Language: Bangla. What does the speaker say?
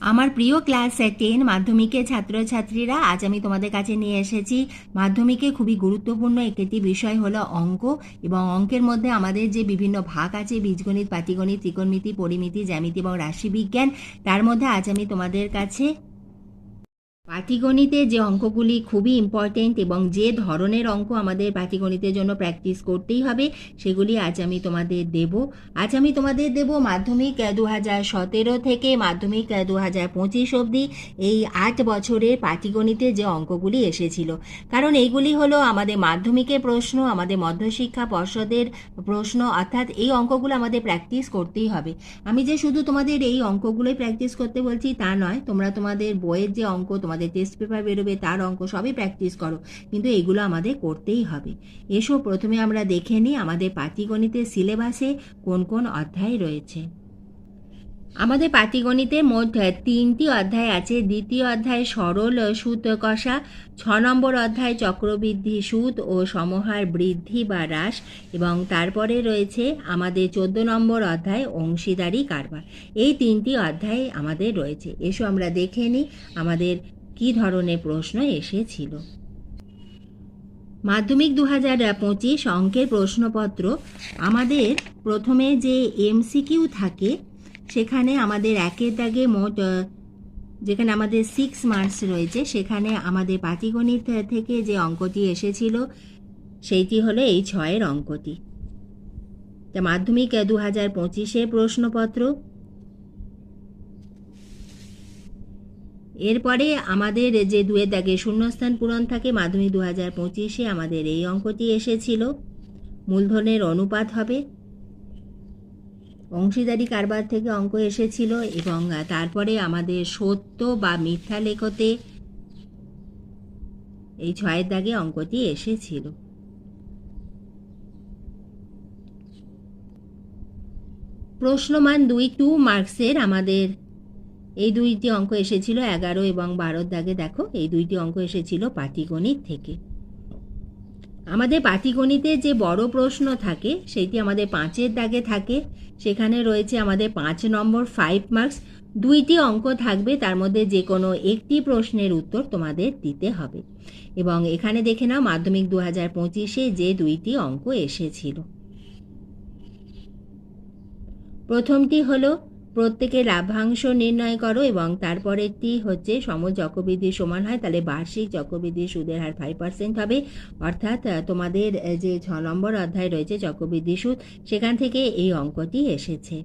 আমার প্রিয় ক্লাস টেন মাধ্যমিকের ছাত্রছাত্রীরা, আজ আমি তোমাদের কাছে নিয়ে এসেছি। মাধ্যমিকে খুবই গুরুত্বপূর্ণ একটি বিষয় হলো অঙ্ক এবং অঙ্কের মধ্যে আমাদের যে বিভিন্ন ভাগ আছে, বীজগণিত, পাটিগণিত, ত্রিকোণমিতি, পরিমিতি, জ্যামিতি এবং রাশিবিজ্ঞান, তার মধ্যে আজ আমি তোমাদের কাছে পাটিগণিতে যে অঙ্কগুলি খুবই ইম্পর্টেন্ট এবং যে ধরনের অঙ্ক আমাদের পাটিগণিতের জন্য প্র্যাকটিস করতেই হবে, সেগুলি আজ আমি তোমাদের দেব। আজ আমি তোমাদের দেব মাধ্যমিক দু হাজার সতেরো থেকে মাধ্যমিক দু হাজার পঁচিশ অবধি। এই আট বছরের পাটিগণিতে যে অঙ্কগুলি এসেছিল, কারণ এইগুলি হলো আমাদের মাধ্যমিকের প্রশ্ন, আমাদের মধ্যশিক্ষা পর্ষদের প্রশ্ন, অর্থাৎ এই অঙ্কগুলো আমাদের প্র্যাকটিস করতেই হবে। আমি যে শুধু তোমাদের এই অঙ্কগুলোই প্র্যাকটিস করতে বলছি তা নয়, তোমরা তোমাদের বইয়ের যে অঙ্ক তোমাদের টেস্ট পেপার বেরোবে, তার অঙ্ক সবই প্র্যাকটিস করো। কিন্তু এগুলো আমাদের করতেই হবে। এসো, প্রথমে আমরা দেখে নিই আমাদের পাটিগণিতের সিলেবাসে কোন কোন অধ্যায় রয়েছে। আমাদের পাটিগণিতে মোট তিনটি অধ্যায় আছে। দ্বিতীয় অধ্যায় সরল সুদ কষা ছ নম্বর অধ্যায় চক্রবৃদ্ধি সুদ ও সমহার বৃদ্ধি বা হ্রাস, এবং তারপরে রয়েছে আমাদের চোদ্দ নম্বর অধ্যায় অংশীদারি কারবার। এই তিনটি অধ্যায় আমাদের রয়েছে। এসো আমরা দেখে নিই আমাদের কী ধরনের প্রশ্ন এসেছিল? মাধ্যমিক দু হাজার পঁচিশ অঙ্কের প্রশ্নপত্র আমাদের প্রথমে যে এমসিকিউ থাকে, সেখানে আমাদের একের দাগে মোট যেখানে আমাদের সিক্স মার্কস রয়েছে, সেখানে আমাদের পাটিগণিত থেকে যে অঙ্কটি এসেছিল, সেইটি হলো এই ছয়ের অঙ্কটি। মাধ্যমিক দু হাজার পঁচিশের প্রশ্নপত্র এরপরে আমাদের যে দুয়ের দাগে শূন্যস্থান পূরণ থাকে মাধ্যমিক দু হাজার পঁচিশে আমাদের এই অঙ্কটি এসেছিল। মূলধনের অনুপাত হবে। অংশীদারি কারবার থেকে অঙ্ক এসেছিল এবং তারপরে আমাদের সত্য বা মিথ্যা লেখতে এই ছয়ের দাগে অঙ্কটি এসেছিল। প্রশ্নমান দুই টু মার্কসের আমাদের এই দুইটি অঙ্ক এসেছিল এগারো এবং বারোর দাগে, দেখো, এই দুইটি অঙ্ক এসেছিল পাটিগণিত থেকে। আমাদের পাটিগণিতে যে বড় প্রশ্ন থাকে সেটি আমাদের পাঁচের দাগে থাকে। সেখানে রয়েছে আমাদের পাঁচ নম্বর ফাইভ মার্কস দুইটি অঙ্ক থাকবে, তার মধ্যে যে কোনো একটি প্রশ্নের উত্তর তোমাদের দিতে হবে। এবং এখানে দেখে নাও, মাধ্যমিক দু হাজার পঁচিশে যে দুইটি অঙ্ক এসেছিল। প্রথমটি হলো প্রত্যেকের লাভাংশ নির্ণয় করো এবং তারপরে তারপরেরটি হচ্ছে সম চক্রবৃদ্ধি সমান হয়, তাহলে বার্ষিক চক্রবৃদ্ধি সুদের হার ফাইভ পার্সেন্ট হবে। অর্থাৎ তোমাদের যে ছ নম্বর অধ্যায় রয়েছে চক্রবৃদ্ধি সুদ, সেখান থেকে এই অঙ্কটি এসেছে।